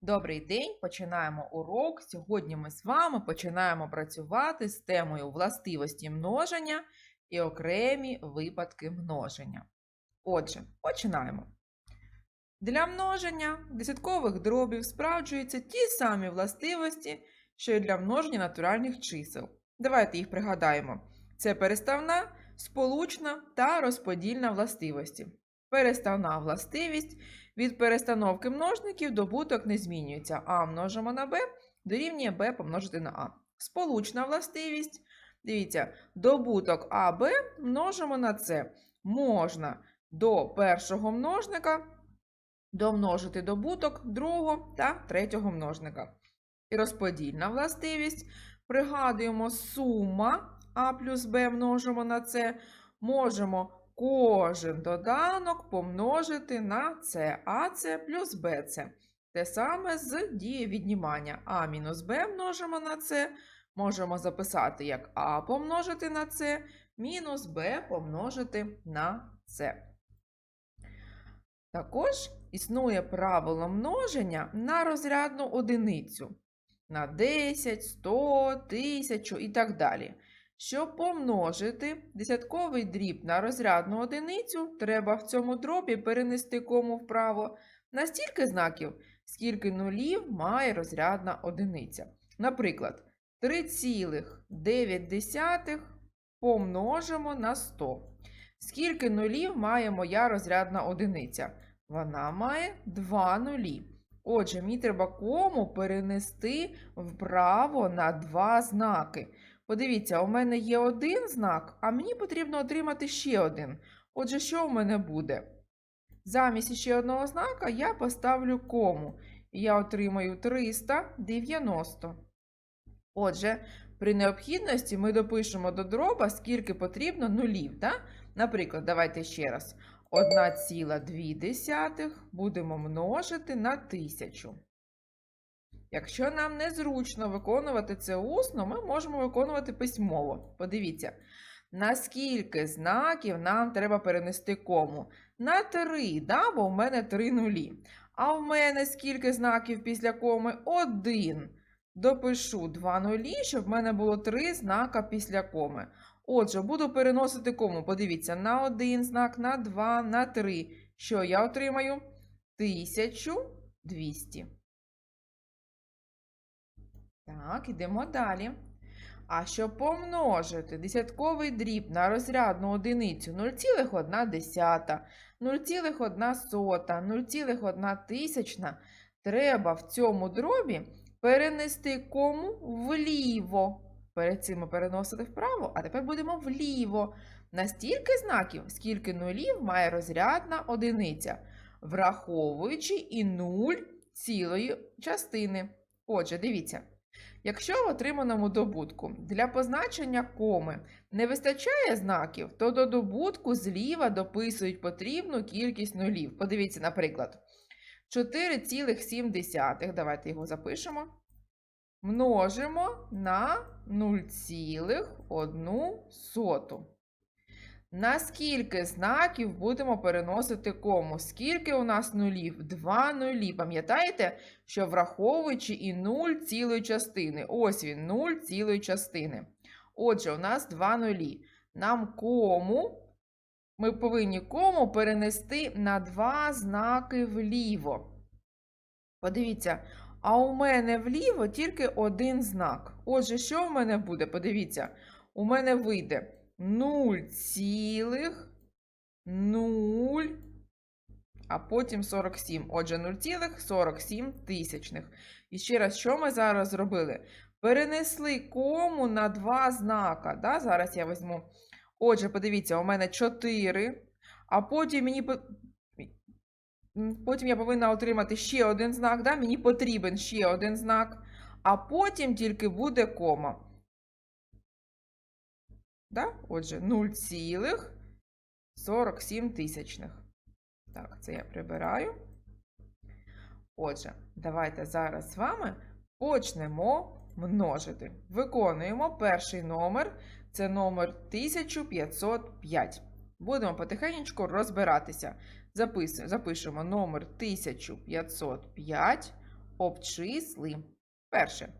Добрий день, починаємо урок. Сьогодні ми з вами починаємо працювати з темою властивості множення і окремі випадки множення. Отже, починаємо. Для множення десяткових дробів справджуються ті самі властивості, що й для множення натуральних чисел. Давайте їх пригадаємо. Це переставна, сполучна та розподільна властивості. Переставна властивість від перестановки множників добуток не змінюється. А множимо на b дорівнює b помножити на а. Сполучна властивість. Дивіться, добуток АБ множимо на С. Можна до першого множника домножити добуток другого та третього множника. І розподільна властивість. Пригадуємо сума А плюс Б множимо на С. Можемо кожен доданок помножити на С, АС плюс БЦ. Те саме з дією віднімання. А мінус Б множимо на С. Можемо записати як А помножити на С, мінус Б помножити на С. Також існує правило множення на розрядну одиницю. На 10, 100, 1000 і так далі. Щоб помножити десятковий дріб на розрядну одиницю, треба в цьому дробі перенести кому вправо на стільки знаків, скільки нулів має розрядна одиниця. Наприклад, 3,9 помножимо на 100. Скільки нулів має моя розрядна одиниця? Вона має 2 нулі. Отже, мені треба кому перенести вправо на два знаки. Подивіться, у мене є один знак, а мені потрібно отримати ще один. Отже, що у мене буде? Замість ще одного знака я поставлю кому. І я отримаю 390. Отже, при необхідності ми допишемо до дроба, скільки потрібно нулів. Да? Наприклад, давайте ще раз. 1,2 будемо множити на 1000. Якщо нам незручно виконувати це усно, ми можемо виконувати письмово. Подивіться, наскільки знаків нам треба перенести кому? На 3, да? бо в мене 3 нулі. А в мене скільки знаків після коми? 1. Допишу 2 нулі, щоб в мене було 3 знака після коми. Отже, буду переносити кому. Подивіться, на 1 знак, на 2, на 3. Що я отримаю? 1200. Так, ідемо далі. А щоб помножити десятковий дріб на розрядну одиницю 0,1, 0,1 сота, 0,1 тисячна, треба в цьому дробі перенести кому вліво. Перед цим ми переносили вправо, а тепер будемо вліво. На стільки знаків, скільки нулів має розрядна одиниця, враховуючи і нуль цілої частини. Отже, дивіться. Якщо в отриманому добутку для позначення коми не вистачає знаків, то до добутку зліва дописують потрібну кількість нулів. Подивіться, наприклад, 4,7. Давайте його запишемо. Множимо на 0,1. На скільки знаків будемо переносити кому? Скільки у нас нулів? Два нулі. Пам'ятаєте, що враховуючи і 0 цілої частини. Ось він, 0 цілої частини. Отже, у нас два нулі. Нам кому ми повинні кому перенести на два знаки вліво. Подивіться, а у мене вліво тільки один знак. Отже, що в мене буде? Подивіться, у мене вийде 0 цілих 0, а потім 47. Отже, 0,47 тисячних. І ще раз, що ми зараз зробили? Перенесли кому на два знака. Да? Зараз я візьму. Отже, подивіться, у мене 4, а потім мені Потім я повинна отримати ще один знак, да? мені потрібен ще один знак, а потім тільки буде кома. Да? Отже, 0,47 тисячних. Так, це я прибираю. Отже, давайте зараз з вами почнемо множити. Виконуємо перший номер, це номер 1505. Будемо потихеньку розбиратися. Запишемо номер 1505. обчисли. Перше.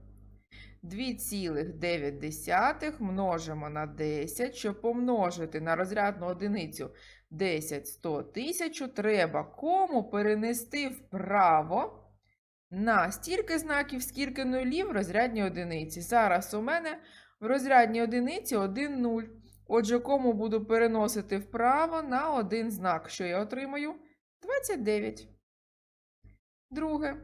2,9 множимо на 10. Щоб помножити на розрядну одиницю 10, 100, 1000, треба кому перенести вправо на стільки знаків, скільки нулів в розрядній одиниці. Зараз у мене в розрядній одиниці 1 0. Отже, кому буду переносити вправо на один знак, що я отримаю? 29. Друге.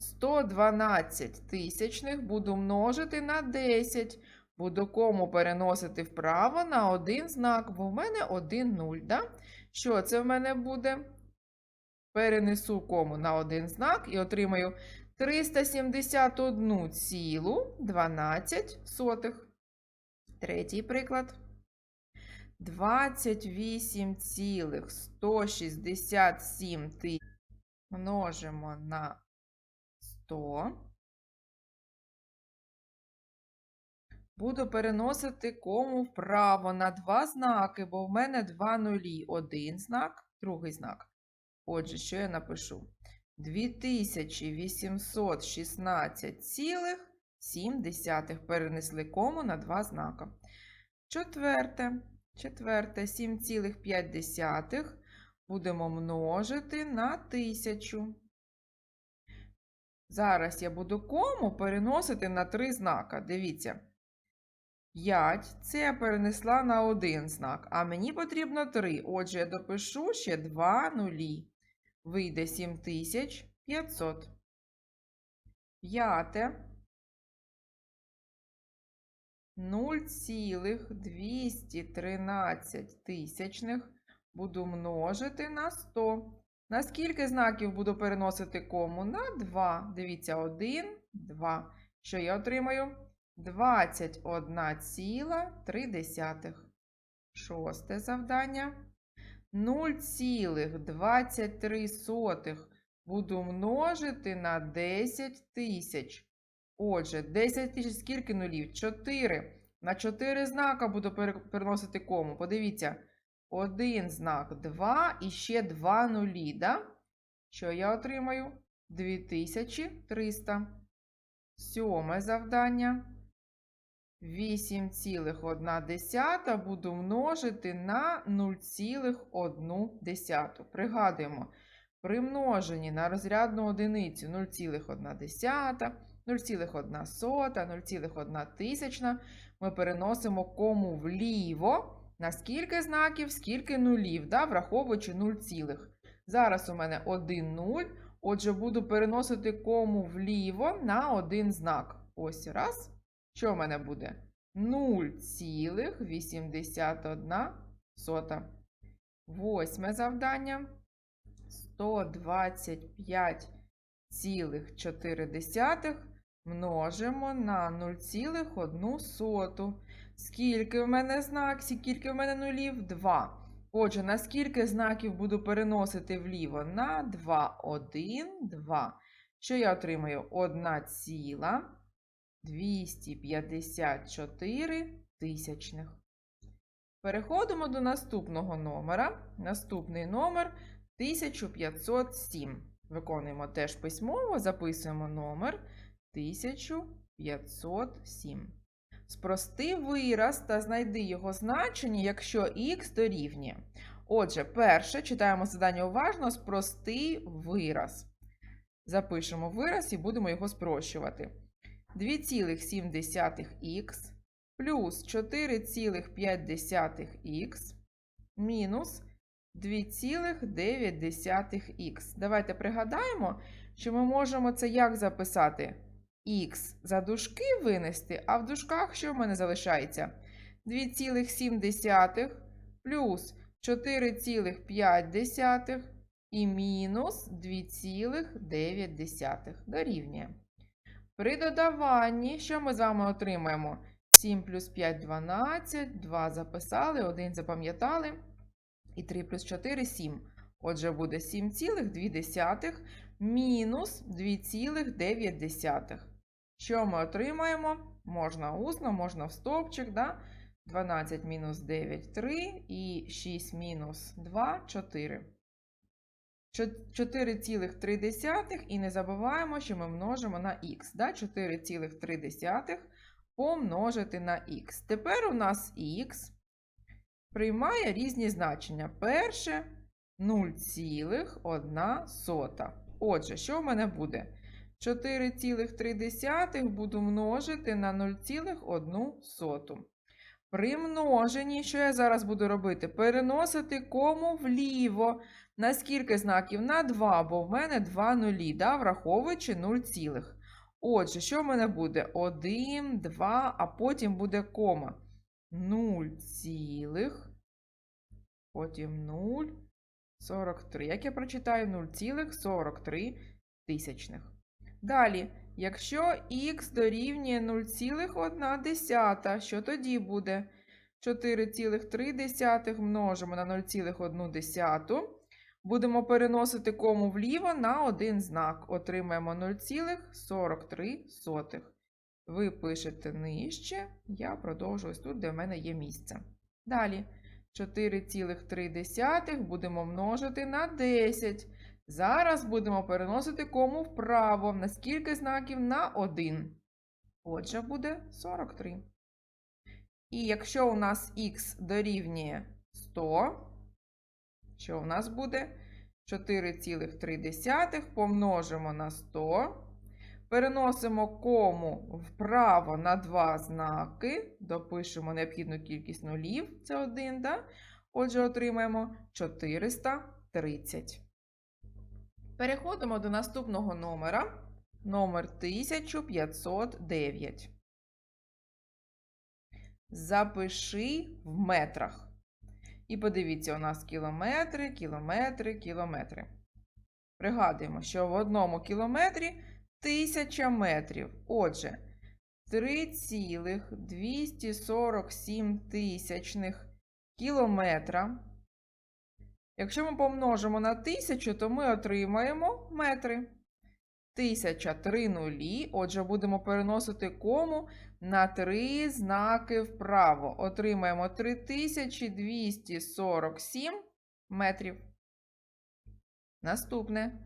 37,112 тисячних буду множити на 10. Буду кому переносити вправо на один знак, бо в мене 1 0. Да? Що це в мене буде? Перенесу кому на один знак і отримаю 371,12. Третій приклад. 28,167 тисяч множимо на 100. Буду переносити кому вправо на два знаки, бо в мене два нулі. Один знак, другий знак. Отже, що я напишу? 2816,7 перенесли кому на два знака. Четверте. Четверте 7,5 будемо множити на 1000. Зараз я буду кому переносити на три знака. Дивіться. 5 це я перенесла на один знак, а мені потрібно 3. Отже, я допишу ще 2 нулі. Вийде 7500. П'яте. 0,213 тисячних буду множити на 100. На скільки знаків буду переносити кому? На 2. Дивіться, 1, 2. Що я отримаю? 21,3. Шосте завдання. 0,23 буду множити на 10 тисяч. Отже, 10 тисяч скільки нулів? 4. На 4 знака буду переносити кому. Подивіться, один знак 2 і ще 2 нулі. Да? Що я отримаю? 2300. Сьоме завдання. 8,1 буду множити на 0,1. Пригадуємо, при множенні на розрядну одиницю 0,1, 0,1, 0,1 тисячна ми переносимо кому вліво. На скільки знаків, скільки нулів, да, враховуючи 0 цілих. Зараз у мене 1 0, отже, буду переносити кому вліво на один знак. Ось раз. Що в мене буде? 0,81. Восьме завдання. 125,4 множимо на 0,1. Скільки в мене знак, скільки в мене нулів? 2. Отже, на скільки знаків буду переносити вліво? На 2, 1, 2. Що я отримаю? 1 ціла. 254 тисячних. Переходимо до наступного номера. Наступний номер 1507. Виконуємо теж письмово, записуємо номер 1507. Спрости вираз та знайди його значення, якщо х дорівнює. Отже, перше читаємо задання уважно, спрости вираз. Запишемо вираз і будемо його спрощувати. 2,7х плюс 4,5х мінус 2,9х. Давайте пригадаємо, що ми можемо це як записати? Х за дужки винести, а в дужках що в мене залишається? 2,7 плюс 4,5 і мінус 2,9 дорівнює. При додаванні, що ми з вами отримаємо? 7 плюс 5 12, 2 записали, 1 запам'ятали. І 3 плюс 4 7. Отже, буде 7,2 мінус 2,9. Що ми отримаємо? Можна усно, можна в стовпчик. Да? 12 мінус 9 3 і 6 мінус 2 4. 4,3 і не забуваємо, що ми множимо на х. Да? 4,3 помножити на х. Тепер у нас х приймає різні значення. Перше 0,1. Отже, що в мене буде? 4,3 буду множити на 0,1. При множенні, що я зараз буду робити? Переносити кому вліво. На скільки знаків? На 2, бо в мене 2 нулі, да? враховуючи 0 цілих. Отже, що в мене буде? 1, 2, а потім буде кома. 0 цілих, потім 0, 43. Як я прочитаю 0,43 тисячних. Далі, якщо х дорівнює 0,1, що тоді буде? 4,3 множимо на 0,1. Будемо переносити кому вліво на один знак. Отримаємо 0,43. Ви пишете нижче, я продовжую ось тут, де в мене є місце. Далі 4,3 будемо множити на 10. Зараз будемо переносити кому вправо. На скільки знаків? На 1. Отже, буде 43. І якщо у нас х дорівнює 100, що у нас буде? 4,3 помножимо на 100. Переносимо кому вправо на 2 знаки. Допишемо необхідну кількість нулів. Це 1, да? Отже, отримаємо 430. Переходимо до наступного номера. Номер 1509. Запиши в метрах. І подивіться, у нас кілометри, кілометри, кілометри. Пригадуємо, що в одному кілометрі 1000 метрів. Отже, 3,247 тисячних кілометра. Якщо ми помножимо на 1000, то ми отримаємо метри. 1000 3 нулі. Отже, будемо переносити кому на 3 знаки вправо. Отримаємо 3247 метрів. Наступне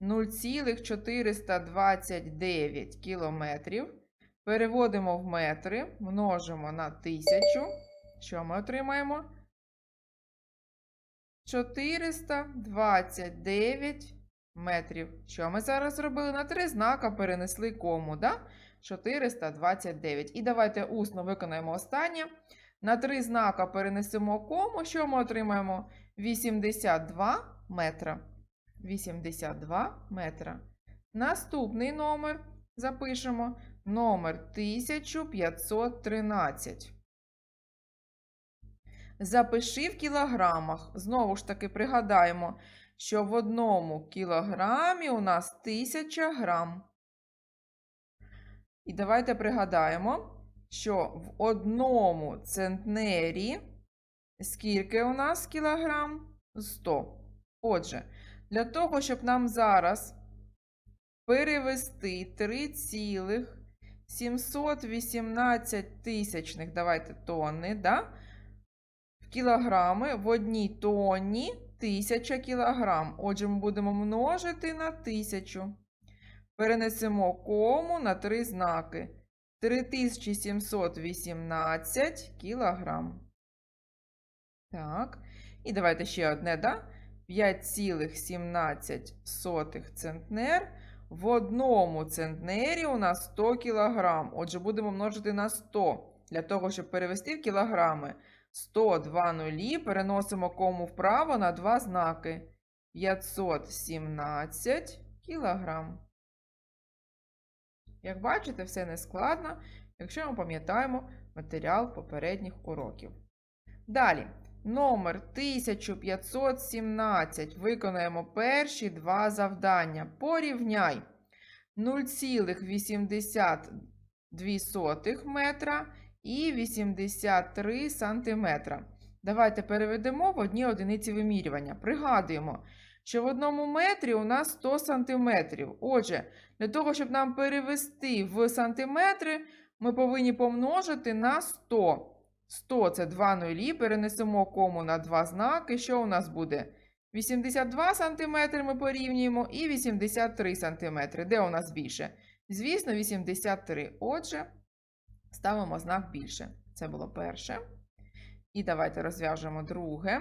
0,429 кілометрів. Переводимо в метри, множимо на 1000. Що ми отримаємо? 429 метрів. Що ми зараз зробили? На три знака перенесли кому, да? 429. І давайте усно виконаємо останнє. На три знака перенесемо кому. Що ми отримаємо? 82 метра. 82 метра. Наступний номер запишемо. Номер 1513. Запиши в кілограмах. Знову ж таки, пригадаємо, що в одному кілограмі у нас 1000 грам. І давайте пригадаємо, що в одному центнері скільки у нас кілограм? 100. Отже, для того, щоб нам зараз перевести 3,718 тисячних, давайте тонни, да? Кілограми в одній тонні 1000 кілограм. Отже, ми будемо множити на 1000. Перенесемо кому на три знаки. 3718 кілограм. Так. І давайте ще одне, да? 5,17 центнер. В одному центнері у нас 100 кілограм. Отже, будемо множити на 100. Для того, щоб перевести в кілограми 102 нулі, переносимо кому вправо на два знаки. 517 кілограм. Як бачите, все не складно, якщо ми пам'ятаємо матеріал попередніх уроків. Далі, номер 1517. Виконаємо перші два завдання. Порівняй 0,82 метра і 83 сантиметра. Давайте переведемо в одні одиниці вимірювання. Пригадуємо, що в одному метрі у нас 100 сантиметрів. Отже, для того, щоб нам перевести в сантиметри, ми повинні помножити на 100. 100 це 2 нулі, перенесемо кому на два знаки. Що у нас буде? 82 см ми порівнюємо і 83 см. Де у нас більше? Звісно, 83. Отже, ставимо знак більше. Це було перше. І давайте розв'яжемо друге.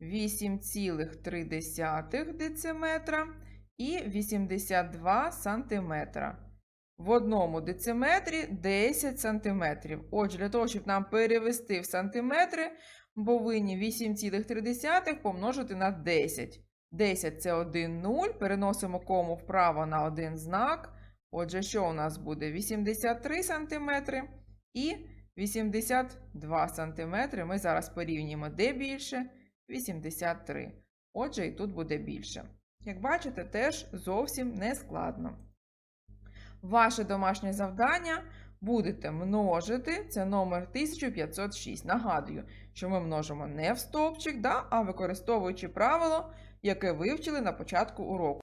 8,3 дециметра і 82 сантиметра. В одному дециметрі 10 сантиметрів. Отже, для того, щоб нам перевести в сантиметри, повинні 8,3 помножити на 10. 10 це 1 0. Переносимо кому вправо на один знак. Отже, що у нас буде? 83 сантиметри і 82 сантиметри. Ми зараз порівнюємо, де більше? 83. Отже, і тут буде більше. Як бачите, теж зовсім не складно. Ваше домашнє завдання будете множити, це номер 1506. Нагадую, що ми множимо не в стовпчик, да, а використовуючи правило, яке вивчили на початку уроку.